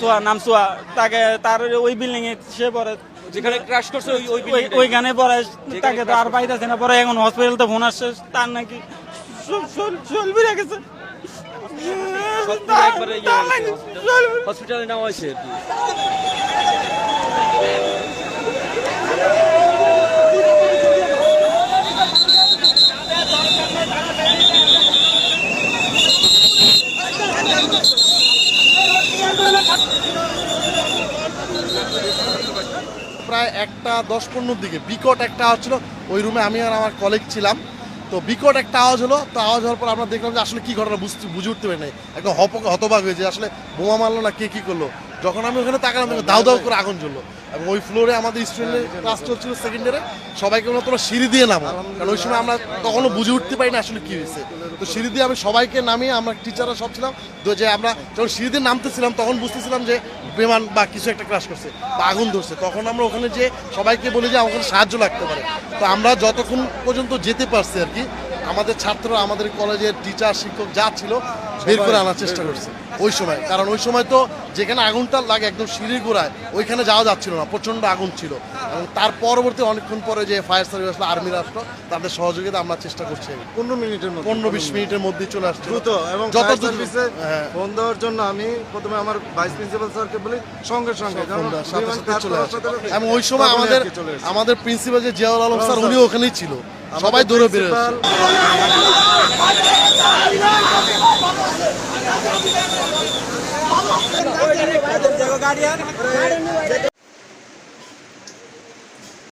সোয়া নাম সোয়া তাকে তার ওই বিল্ডিং এ সে পরে যেখানে ক্রাশ করছে ওই ওই। ওইখানে পরে তাকে তো আর পাইতেছে না। পরে এখন হসপিটালতে ফোন আসছে তার নাকি শরীর বেড়ে গেছে। সব পুরো তার- একবারে ইয়ে তার হয়েছে, নাকি hospital- শরীর- হসপিটালে নেওয়া হয়েছে আর কি প্রায় একটা দশ পনেরোর দিকে। বিকট একটা আওয়াজ ছিল। ওই রুমে আমি আর আমার কলিগ ছিলাম। তো বিকট একটা আওয়াজ হলো। তো আওয়াজ হওয়ার পর আমরা দেখলাম যে আসলে কি ঘটনা বুঝতে বুঝে উঠতে পারি নাই। একদম হতবাক হয়েছে আসলে বোমা মারলো না কে কী করল। যখন আমি ওখানে তাকালাম দাও দাউ করে আগুন জ্বললো। এবং ওই ফ্লোরে আমাদের স্টুডেন্টের ক্লাস চলছিল সেকেন্ড ইয়ারে সবাইকে বললাম তোমরা সিঁড়ি দিয়ে নামো। কারণ ওই সময় আমরা তখনও বুঝে উঠতে পারি না আসলে কি হয়েছে। তো সিঁড়ি দিয়ে আমি সবাইকে নামিয়ে আমরা টিচাররা সব ছিলাম। তো যে আমরা যখন সিঁড়ি দিয়ে নামতেছিলাম তখন বুঝতেছিলাম যে বিমান বা কিছু একটা ক্রাশ করছে বা আগুন ধরছে। তখন আমরা ওখানে যে সবাইকে বলি যে আমাকে সাহায্য লাগতে পারে। তো আমরা যতক্ষণ পর্যন্ত যেতে পারছি আর কি আমাদের ছাত্র আমাদের কলেজের টিচার শিক্ষক যা ছিল বের করে আনার চেষ্টা করছে ওই সময়। কারণ ওই সময় তো যেখানে আগুনটা লাগে একদম সিঁড়ির গোড়ায় ওইখানে যাওয়া যাচ্ছিল না প্রচণ্ড আগুন ছিল। এবং তার পরবর্তী অনেকক্ষণ পরে যে ফায়ার সার্ভিস আসলো আর্মি রাষ্ট্র তাদের সহযোগিতা আমরা চেষ্টা করছি। পনেরো মিনিটের মধ্যে পনেরো বিশ মিনিটের মধ্যে চলে আসছে দ্রুত এবং যত সার্ভিসে হ্যাঁ। ফোন দেওয়ার জন্য আমি প্রথমে আমার ভাইস প্রিন্সিপাল স্যারকে বলি সঙ্গে সঙ্গে সাথে সাথে চলে হওয়ার আসে। সাথে সাথে এবং ওই সময় আমাদের। আমাদের প্রিন্সিপাল যে জিয়াউল আলম স্যার। উনি ওখানেই ছিল। সবাই দৌড়ে principal-